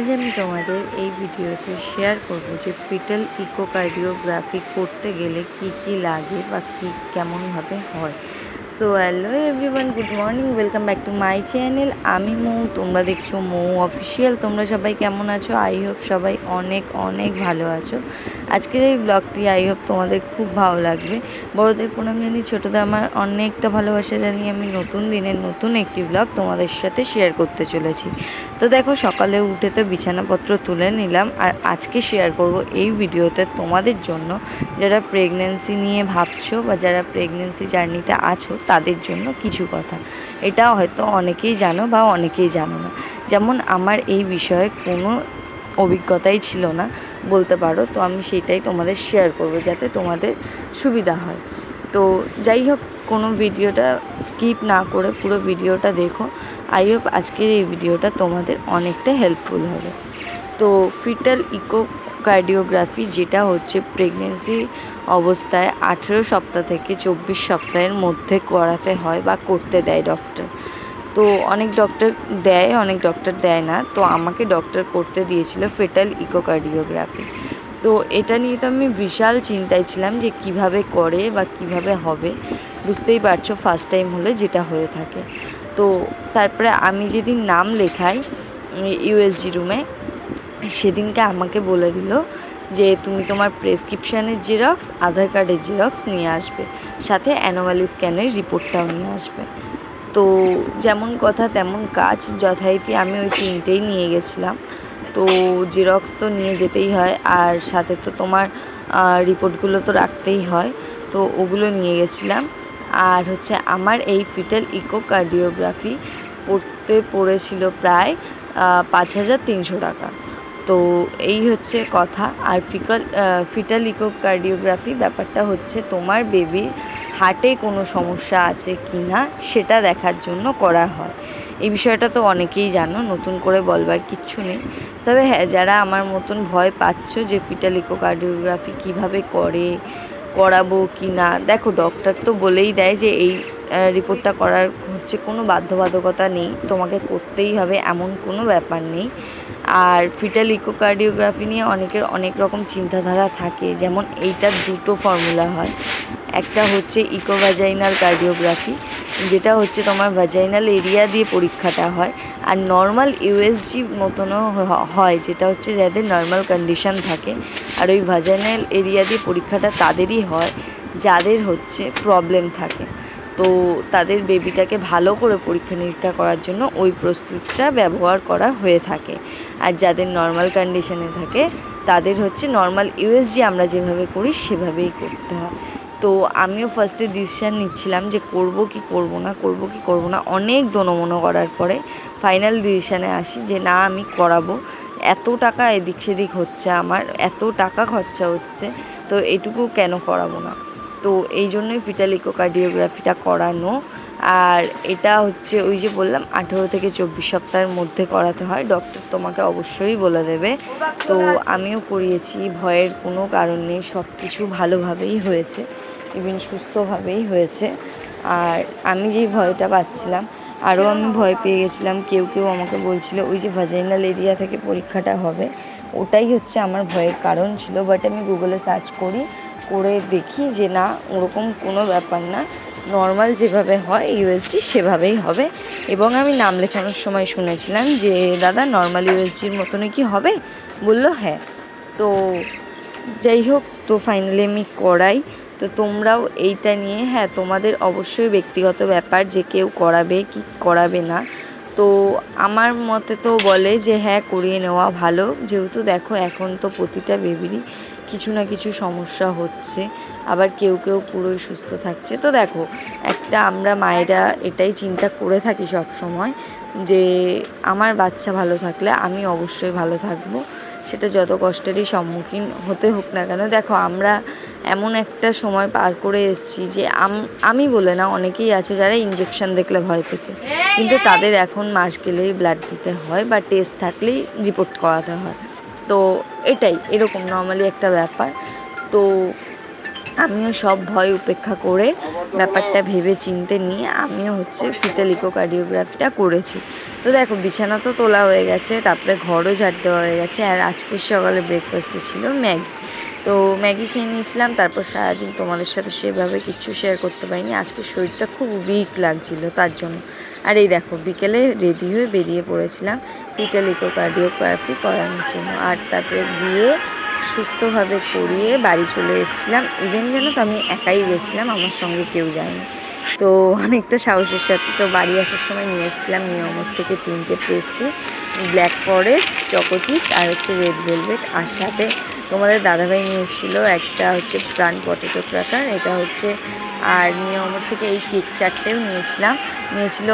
আজ আমি তোমাদের এই ভিডিওতে শেয়ার করব যে পিটাল ইকোকার্ডিওগ্রাফি করতে গেলে কি কি লাগে বা কী কেমনভাবে হয়। So hello everyone good morning welcome back to my channel আমি মৌ, তোমরা দেখছ মৌ অফিসিয়াল তোমরা সবাই কেমন আছো? আই হোপ সবাই অনেক অনেক ভালো আছো। আজকের এই ব্লগটি আই হোপ তোমাদের খুব ভালো লাগবে। বড়দের প্রণাম জানি ছোটোদের আমার অনেকটা ভালোবাসা জানিয়ে আমি নতুন দিনের নতুন একটি ব্লগ তোমাদের সাথে শেয়ার করতে চলেছি। তো দেখো, সকালে উঠে তো বিছানাপত্র তুলে নিলাম। আর আজকে শেয়ার করব এই ভিডিওতে তোমাদের জন্য যারা প্রেগনেন্সি নিয়ে ভাবছ বা যারা প্রেগনেন্সি জার্নিতে আছো তাদের জন্য কিছু কথা। এটা হয়তো অনেকেই জানো বা অনেকেই জানো না। যেমন আমার এই বিষয়ে কোনো অভিজ্ঞতাই ছিল না, বলতে পারো। তো আমি সেটাই তোমাদের শেয়ার করব যাতে তোমাদের সুবিধা হয়। তো যাই হোক, কোনো ভিডিওটা স্কিপ না করে পুরো ভিডিওটা দেখো। আই হোপ আজকের এই ভিডিওটা তোমাদের অনেকটা হেল্পফুল হবে। তো ফিটাল ইকো কার্ডিওগ্রাফি যেটা হচ্ছে প্রেগনেন্সি অবস্থায় আঠেরো সপ্তাহ থেকে চব্বিশ সপ্তাহের মধ্যে করাতে হয় বা করতে দেয় ডক্টর তো অনেক ডক্টর দেয়, অনেক ডক্টর দেয় না। তো আমাকে ডক্টর করতে দিয়েছিল ফেটাল ইকোকার্ডিওগ্রাফি তো এটা নিয়ে তো আমি বিশাল চিন্তায় ছিলাম যে কীভাবে করে বা কীভাবে হবে। বুঝতেই পারছ ফার্স্ট টাইম হলে যেটা হয়ে থাকে। তো তারপরে আমি যেদিন নাম লেখাই ইউএসজি রুমে সেদিনকে আমাকে বলে দিল যে তুমি তোমার প্রেসক্রিপশানের জেরক্স আধার কার্ডের জেরক্স নিয়ে আসবে, সাথে অ্যানুয়ালি স্ক্যানের রিপোর্টটাও নিয়ে আসবে। তো যেমন কথা তেমন কাজ, যথারীতি আমি ওই তিনটেই নিয়ে গেছিলাম। তো জেরক্স তো নিয়ে যেতেই হয়, আর সাথে তো তোমার রিপোর্টগুলো তো রাখতেই হয়। তো ওগুলো নিয়ে গেছিলাম। আর হচ্ছে আমার এই ফিটাল ইকোকার্ডিওগ্রাফি পড়তে পড়েছিল প্রায় পাঁচ হাজার তিনশো টাকা। তো এই হচ্ছে কথা। আর ফিকাল ফিটাল ইকোকার্ডিওগ্রাফি ব্যাপারটা হচ্ছে তোমার বেবির হার্টে কোনো সমস্যা আছে কি না সেটা দেখার জন্য করা হয়। এই বিষয়টা তো অনেকেই জানো, নতুন করে বলবার কিচ্ছু নেই। তবে হ্যাঁ যারা আমার মতন ভয় পাচ্ছ যে ফিটাল ইকোকার্ডিওগ্রাফি কীভাবে করে, করাবো কি না দেখো ডক্টর তো বলেই দেয় যে এই রিপোর্টটা করার হচ্ছে কোনো বাধ্যবাধকতা নেই, তোমাকে করতেই হবে এমন কোনো ব্যাপার নেই। আর ফিটাল ইকোকার্ডিওগ্রাফি নিয়ে অনেকের অনেক রকম চিন্তাধারা থাকে, যেমন এইটার দুটো ফর্মুলা হয়। একটা হচ্ছে ইকোভ্যাজাইনাল কার্ডিওগ্রাফি যেটা হচ্ছে তোমার ভ্যাজাইনাল এরিয়া দিয়ে পরীক্ষাটা হয়। আর নর্মাল ইউএসজি মতনও হয়, যেটা হচ্ছে যাদের নর্মাল কন্ডিশন থাকে। আর ওই ভ্যাজাইনাল এরিয়া দিয়ে পরীক্ষাটা তাদেরই হয়, যাদের হচ্ছে প্রবলেম থাকে। তো তাদের বেবিটাকে ভালো করে পরীক্ষা নিরীক্ষা করার জন্য ওই প্রস্তুতিটা ব্যবহার করা হয়ে থাকে। আর যাদের নর্মাল কন্ডিশনে থাকে, তাদের হচ্ছে নর্মাল ইউএসজি আমরা যেভাবে করি, সেভাবেই করতে হয়। তো আমিও ফার্স্টে ডিসিশান নিচ্ছিলাম যে করব কি করব না, করব কি করব না। অনেক দোনোমনো করার পরে ফাইনাল ডিসিশানে আসি যে না, আমি করাবো। এত টাকা এদিক সেদিক হচ্ছে আমার, এত টাকা খরচা হচ্ছে, তো এটুকু কেন করাবো না? তো এই জন্যই ফিটাল ইকোকার্ডিওগ্রাফিটা করানো। আর এটা হচ্ছে ওই যে বললাম, আঠেরো থেকে চব্বিশ সপ্তাহের মধ্যে করাতে হয়। ডক্টর তোমাকে অবশ্যই বলে দেবে। তো আমিও করিয়েছি, ভয়ের কোনো কারণ নেই সব কিছু ভালোভাবেই হয়েছে। ইভেন সুস্থভাবেই হয়েছে। আর আমি যেই ভয়টা পাচ্ছিলাম, আরও আমি ভয় পেয়ে গেছিলাম, কেউ কেউ আমাকে বলছিল, ওই যে ভাজাইনাল এরিয়া থেকে পরীক্ষাটা হবে। ওটাই হচ্ছে আমার ভয়ের কারণ ছিল বাট আমি গুগলে সার্চ করি করে দেখি যে না, ওরকম কোনো ব্যাপার না। নর্মাল যেভাবে হয় ইউএসজি সেভাবেই হবে। এবং আমি নাম লেখানোর সময় শুনেছিলাম যে, দাদা নর্মাল ইউএসজির মতনই কি হবে? বলল হ্যাঁ। তো যাই হোক, তো ফাইনালি আমি করাই। তো তোমরাও এইটা নিয়ে হ্যাঁ তোমাদের অবশ্যই ব্যক্তিগত ব্যাপার যে কেউ করাবে কি করাবে না। তো আমার মতে তো বলে যে হ্যাঁ করিয়ে নেওয়া ভালো। যেহেতু দেখো, এখন তো প্রতিটা বেবিরই কিছু না কিছু সমস্যা হচ্ছে, আবার কেউ কেউ পুরোই সুস্থ থাকছে। তো দেখো, একটা আমরা মায়েরা এটাই চিন্তা করে থাকি সব সময় যে আমার বাচ্চা ভালো থাকলে আমি অবশ্যই ভালো থাকব। সেটা যত কষ্টেরই সম্মুখীন হতে হোক না কেন, দেখো আমরা এমন একটা সময় পার করে এসেছি যে আমি বলে না, অনেকেই আছে যারা ইঞ্জেকশন দেখলে ভয় পেতে। কিন্তু তাদের এখন মাস গেলেই ব্লাড দিতে হয় বা টেস্ট থাকলেই রিপোর্ট করাতে হয়। তো এটাই, এরকম নর্মালি একটা ব্যাপার। তো আমিও সব ভয় উপেক্ষা করে ব্যাপারটা ভেবে চিনতে নিয়ে আমিও হচ্ছে ফিটালিকো ইকোকার্ডিওগ্রাফিটা করেছি। তো দেখো, বিছানা তো তোলা হয়ে গেছে, তারপরে ঘরও ঝাড় দেওয়া হয়ে গেছে, আর আজকের সকালে ব্রেকফাস্টে ছিল ম্যাগি। তো ম্যাগি খেয়ে নিয়েছিলাম, তারপর সারাদিন তোমাদের সাথে সেভাবে কিচ্ছু শেয়ার করতে পারিনি। আজকে শরীরটা খুব উইক লাগছিল তার জন্য। আর এই দেখো, বিকেলে রেডি হয়ে বেরিয়ে পড়েছিলাম পিটাল ইকোকার্ডিওগ্রাফি করানোর জন্য। আর তারপরে গিয়ে সুস্থভাবে করিয়ে বাড়ি চলে এসেছিলাম। ইভেন যেন তো, আমি একাই গেছিলাম, আমার সঙ্গে কেউ যায়নি। তো অনেকটা সাহসের সাথে তো বাড়ি আসার সময় নিয়ে এসেছিলাম নিয়মর থেকে তিনটে pastry black forest choco chip আর হচ্ছে রেড ভেলভেট আর সাথে তোমাদের দাদাভাই নিয়ে এসেছিল একটা হচ্ছে প্রাণ পটেটো ক্র্যাকার এটা হচ্ছে, আর নিয়ে আমার থেকে এই কেক চারটেও নিয়েছিলাম। নিয়েছিল